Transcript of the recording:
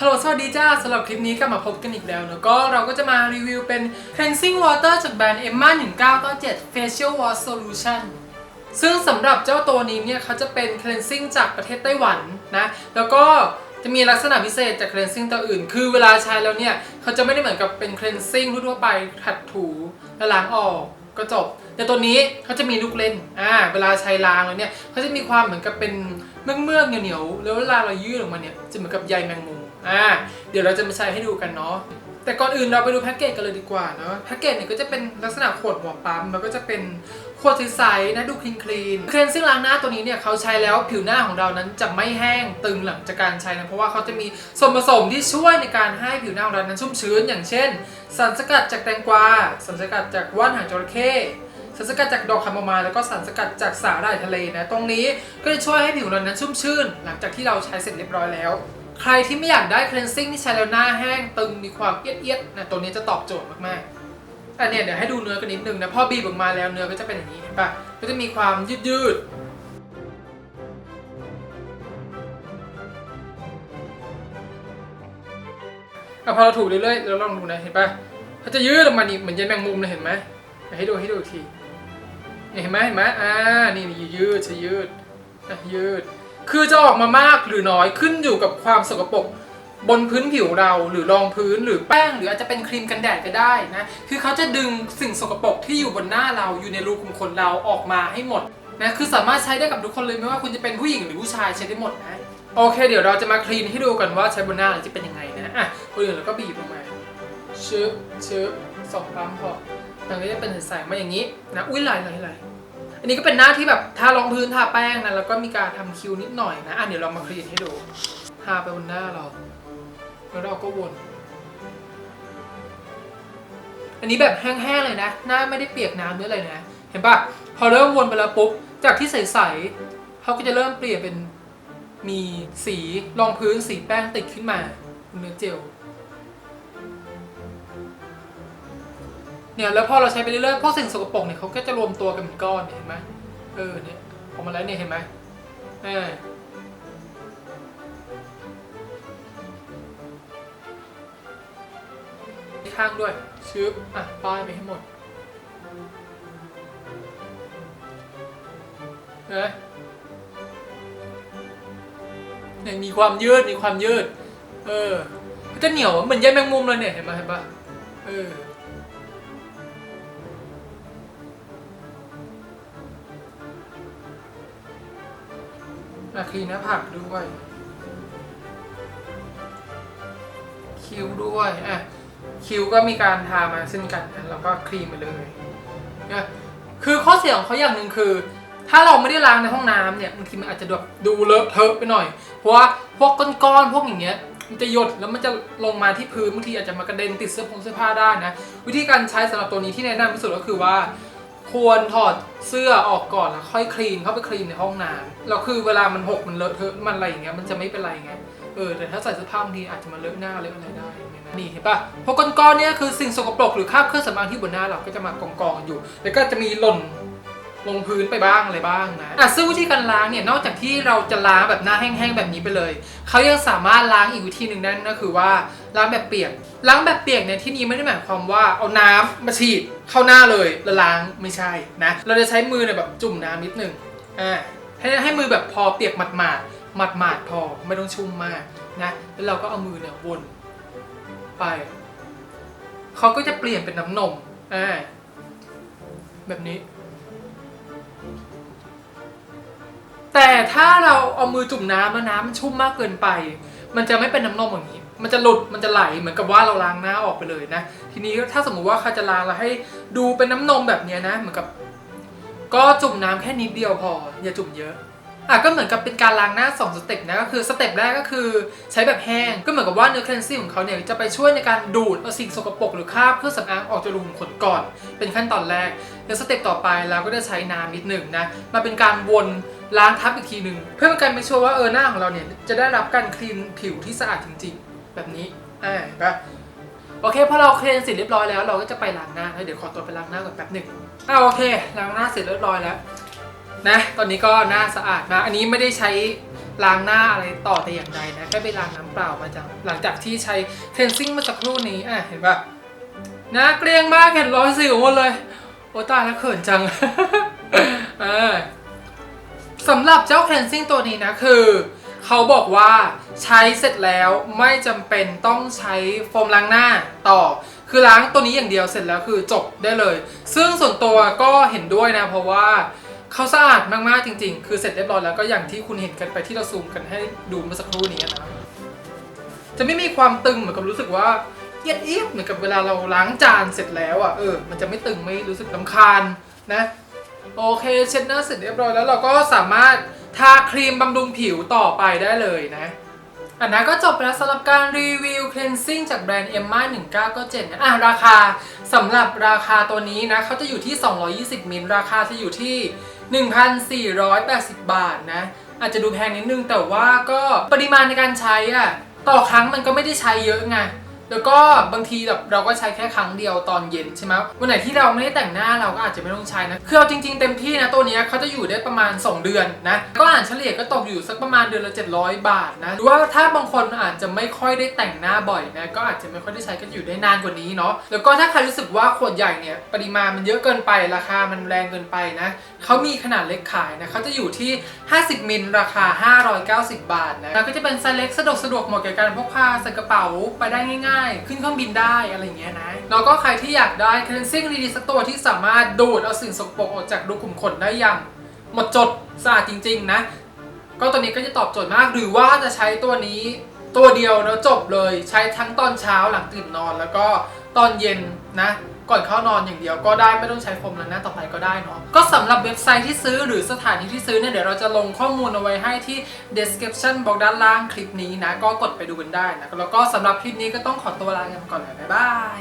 ฮัลโหล สวัสดีจ้าสำหรับคลิปนี้ก็มาพบกันอีกแล้วเนอะก็เราก็จะมารีวิวเป็น cleansing water จากแบรนด์ Emma 1997 facial wash solution ซึ่งสำหรับเจ้าตัวนี้เนี่ยเขาจะเป็น cleansing จากประเทศไต้หวันนะ แล้วก็จะมีลักษณะพิเศษจาก cleansing ตัวอื่น คือเวลาใช้แล้วเนี่ย เขาจะไม่ได้เหมือนกับเป็น cleansing ทั่วไปขัดถูแล้วล้างออก ก็จบ แต่ตัวนี้เขาจะมีลูกเล่นอ่าเวลาใช้ล้างแล้วเนี่ยเขาจะมีความเหมือนกับเป็นเมือกเมือกๆเหนียวๆแล้วเวลาเรายืดออกมาเนี่ยจะเหมือนกับใยแมงมุมอ่าเดี๋ยวเราจะมาใช้ให้ดูกันเนาะแต่ก่อนอื่นเราไปดูแพ็กเกจกันเลยดีกว่าเนาะแพ็กเกจเนี่ยก็จะเป็นลักษณะขวดหัวปั๊มแล้วก็จะเป็น ขวดใสๆนะดูคลีนคลีนเคลนซิ่งล้างหน้าตัวนี้เนี่ยเขาใช้แล้วผิวหน้าของเรานั้นจะไม่แห้งตึงหลังจากการใช้นะเพราะว่าเขาจะมีส่วนผสมที่ช่วยในการให้ผิวหน้าของเรานั้นชุ่มชื้น อย่างเช่นสารสกัดจากแตงกวาสารสกัดจากว่านหางจระเข้สารสกัดจากดอกคาโมไมล์แล้วก็สารสกัดจากสาหร่ายทะเลนะตรงนี้ก็จะช่วยให้ผิวเรานั้นชุ่มชื่น หลังจากที่เราใช้เสร็จเรียบร้อยแล้วใครที่ไม่อยากได้ cleansing ที่ใช้แล้วหน้าแห้งตึงมีความเอียดๆนะตัวนี้จะตอบโจทย์มากๆ อันเนี้ยเดี๋ยวให้ดูเนื้อกันนิดนึงนะพอบีบออกมาแล้วเนื้อก็จะเป็นอย่างนี้เห็นปะก็จะมีความยืดๆอะพอเราถูเรื่อยๆเราลองดูนะเห็นปะเขาจะยืดออกมานี่เหมือนใยแมงมุมเลยเห็นไหมให้ดูให้ดูอีกทีเห็นไหมเห็นไหมอ่านี่นี่ยืดใช้ยืดยืด คือจะออกมามากหรือน้อยขึ้นอยู่กับความสกปรก บนพื้นผิวเราหรือรองพื้นหรือแป้ง หรืออาจจะเป็นครีมกันแดดก็ได้นะคือเขาจะดึงสิ่งสกปรกที่อยู่บนหน้าเราอยู่ในรูขุมขนเราออกมาให้หมดนะคือสามารถใช้ได้กับทุกคนเลยไม่ว่าคุณจะเป็นผู้หญิงหรือผู้ชายใช้ได้หมดนะโอเค เดี๋ยวเราจะมาคลีนให้ดูกันว่าใช้บนหน้าเราจะเป็นยังไงนะอะคนอื่นเราก็บีบลงมาชึบชึบสองปั๊มพอมันก็จะเป็นใสๆมาอย่างนี้นะอุ้ยไหลไหลไหลอันนี้ก็เป็นหน้าที่แบบทารองพื้นทาแป้งนะแล้วก็มีการทำคิ้วนิดหน่อยนะอะเดี๋ยวเรามาคลีนให้ดูทาไปบนหน้าเรา แล้วเราก็วน อันนี้แบบแห้งๆเลยนะ หน้าไม่ได้เปียกน้ำหรืออะไรนะ เห็นปะพอเริ่มวนไปแล้วปุ๊บ จากที่ใสๆเขาก็จะเริ่มเปลี่ยนเป็นมีสีรองพื้นสีแป้งติดขึ้นมาบนเนื้อเจลเนี่ยแล้วพอเราใช้ไปเรื่อยๆพวกสิ่งสกปรกเนี่ยเขาก็จะรวมตัวกันเป็นก้อนเนี่ยเห็นไหมเออเนี่ยออกมาแล้วเนี่ยเห็นไหมอ่า ข้างด้วยชึบอะป้ายไปให้หมดเห็นไหมเนี่ยมีความยืดมีความยืด เออมันจะเหนียวเหมือนใยแมงมุมเลยเนี่ยเห็นไหมเห็นปะเอออะคลีนหน้าผากด้วย คิ้วด้วยอะ คิ้วก็มีการทามาเช่นกันนะแล้วก็ครีมไปเลยนะคือข้อเสียของเขาอย่างหนึ่งคือ ถ้าเราไม่ได้ล้างในห้องน้ำเนี่ยบางทีมันอาจจะแบบดูเลอะเทอะไปหน่อย เพราะว่าพวกก้อนๆพวกอย่างเงี้ยมันจะหยดแล้วมันจะลงมาที่พื้นบางทีอาจจะมากระเด็นติดเสื้อผงเสื้อผ้าได้นะ วิธีการใช้สำหรับตัวนี้ที่แนะนำที่สุดก็คือว่า ควรถอดเสื้อออกก่อนแล้วค่อยคลีนเข้าไปคลีนในห้องน้ำแล้วคือเวลามันหกมันเลอะเทอะมันอะไรอย่างเงี้ยมันจะไม่เป็นไรไง เออแต่ถ้าใส่เสื้อผ้าบางทีอาจจะมาเลอะหน้าเลอะอะไรได้นี่เห็นปะพวกก้อนๆเนี่ยคือสิ่งสกปรกหรือคราบเครื่องสำอางที่บนหน้าเราก็จะมากองกองอยู่ แล้วก็จะมีหล่นลงพื้นไปบ้างอะไรบ้างนะอะซึ่งวิธีการล้างเนี่ยนอกจากที่เราจะล้างแบบหน้าแห้งๆแบบนี้ไปเลย เขายังสามารถล้างอีกวิธีหนึ่งนั่นก็คือว่าล้างแบบเปียก ล้างแบบเปียกเนี่ยที่นี้ไม่ได้หมายความว่าเอาน้ำมาฉีดเข้าหน้าเลยแล้วล้างไม่ใช่นะ เราจะใช้มือเนี่ยแบบจุ่มน้ำนิดหนึงอ่าให้ให้มือแบบพอเปียกหมาดหมาด หมาดหมาดๆพอไม่ต้องชุ่มมากนะแล้วเราก็เอามือเนี่ยวนไปเขาก็จะเปลี่ยนเป็นน้ำนมอ่าแบบนี้ แต่ถ้าเราเอามือจุ่มน้ำแล้วน้ำมันชุ่มมากเกินไป มันจะไม่เป็นน้ำนมอย่างนี้ มันจะหลุดมันจะไหลเหมือนกับว่าเราล้างหน้าออกไปเลยนะทีนี้ถ้าสมมุติว่าใครจะล้างแล้วให้ดูเป็นน้ำนมแบบนี้นะ เหมือนกับ ก็จุ่มน้ำแค่นิดเดียวพอ อย่าจุ่มเยอะ อะก็เหมือนกับเป็นการล้างหน้า 2 สเต็ปนะก็คือสเต็ปแรกก็คือใช้แบบแห้งก็เหมือนกับว่าเนื้อคลนซิ่งของเขาเนี่ยจะไปช่วยในการดูดเอาสิ่งสกปรกหรือคราบเครื่องสำอางออกจากรูขุมขนก่อน เป็นขั้นตอนแรกแล้วสเต็ปต่อไปเราก็จะใช้น้ำนิดหนึ่งนะมาเป็นการวนล้างทับอีกทีหนึ่งเพื่อเป็นการไม่ชัวร์ว่าเออหน้าของเราเนี่ยจะได้รับการคลีนผิวที่สะอาดจริง ๆ แบบนี้อ่าเห็นปโอเคพอเราเคลีนเสร็จเรียบร้อยแล้วเราก็จะไปล้างหน้าเดี๋ยวขอตัวไปล้างหน้าก่อนแป๊บหนึ่งอ่าโอเคล้างหน้าเสร็จเรียบร้อยแล้ว นะ ตอนนี้ก็หน้าสะอาดมาก อันนี้ไม่ได้ใช้ล้างหน้าอะไรต่อแต่อย่างใดนะ แค่ไปล้างน้ำเปล่ามาจาก หลังจากที่ใช้ cleansing มื่อสักครู่นี้ อะ เห็นปะหน้าเกรียงมากเห็นรอยสิวหมดเลย โอตายแล้วเขินจัง เออสำหรับเจ้า cleansing ตัวนี้นะคือ เขาบอกว่าใช้เสร็จแล้วไม่จำเป็นต้องใช้โฟมล้างหน้าต่อ คือล้างตัวนี้อย่างเดียวเสร็จแล้วคือจบได้เลย ซึ่งส่วนตัวก็เห็นด้วยนะ เพราะว่า ขาสะอาดมากๆจริง ๆ คือเสร็จเรียบร้อยแล้วก็อย่างที่คุณเห็นกันไปที่เราซูมกันให้ดูเมื่อสักครู่นี้นะจะไม่มีความตึงเหมือนกับรู้สึกว่าเยียดอีฟเหมือนกับเวลาเราล้างจานเสร็จแล้วอะเออมันจะไม่ตึงไม่รู้สึกลำคาญนะโอเคเช็ดหน้าเสร็จเรียบร้อยแล้วเราก็สามารถทาครีมบำรุงผิวต่อไปได้เลยนะอันนั้นก็จบไปแล้วสำหรับการรีวิว cleansing จากแบรนด์ Emma 1997นะอะราคาสำหรับราคาตัวนี้นะเขาจะอยู่ที่ 220มิลราคาจะอยู่ที่ 1,480 บาทนะ อาจจะดูแพงนิดนึงแต่ว่าก็ปริมาณในการใช้อะต่อครั้งมันก็ไม่ได้ใช้เยอะไง แล้วก็บางทีแบบเราก็ใช้แค่ครั้งเดียวตอนเย็นใช่ไหมวันไหนที่เราไม่ได้แต่งหน้าเราก็อาจจะไม่ต้องใช้นะคือเอาจริง ๆเต็มที่นะตัวนี้เขาจะอยู่ได้ประมาณ 2 เดือนนะก็อ่านเฉลี่ยก็ตกอยู่สักประมาณเดือนละ700 บาทนะหรือว่าถ้าบางคนอาจจะไม่ค่อยได้แต่งหน้าบ่อยนะก็อาจจะไม่ค่อยได้ใช้กันอยู่ได้นานกว่านี้เนาะแล้วก็ถ้าใครรู้สึกว่าขวดใหญ่เนี่ยปริมาณมันเยอะเกินไปราคามันแรงเกินไปนะเขามีขนาดเล็กขายนะเขาจะอยู่ที่ 50 มิลราคา 590 บาทนะแล้วก็จะเป็นไซส์เล็กสะดวกสะดวกเหมาะแก่การพกพาใส่กระเป๋าไปได้ง่ายขึ้นเครื่องบินได้อะไรอย่างเงี้ยนะแล้วก็ใครที่อยากได้ cleansing ดีๆสักตัวที่สามารถดูดเอาสิ่งสกปรกออกจากรูขุมขนได้อย่างหมดจดสะอาดจริง ๆ นะ ก็ตัวนี้ก็จะตอบโจทย์มากหรือว่าจะใช้ตัวนี้ตัวเดียวแล้วจบเลยใช้ทั้งตอนเช้าหลังตื่นนอนแล้วก็ ตอนเย็นนะ ก่อนเข้านอนอย่างเดียวก็ได้ไม่ต้องใช้โฟมล้างหน้าต่อไปก็ได้เนาะก็สำหรับเว็บไซต์ที่ซื้อหรือสถานที่ที่ซื้อเนี่ยเดี๋ยวเราจะลงข้อมูลเอาไว้ให้ที่ description บอกด้านล่างคลิปนี้นะ ก็กดไปดูกันได้นะแล้วก็สำหรับคลิปนี้ก็ต้องขอตัวลากันก่อนเลยบ๊ายบาย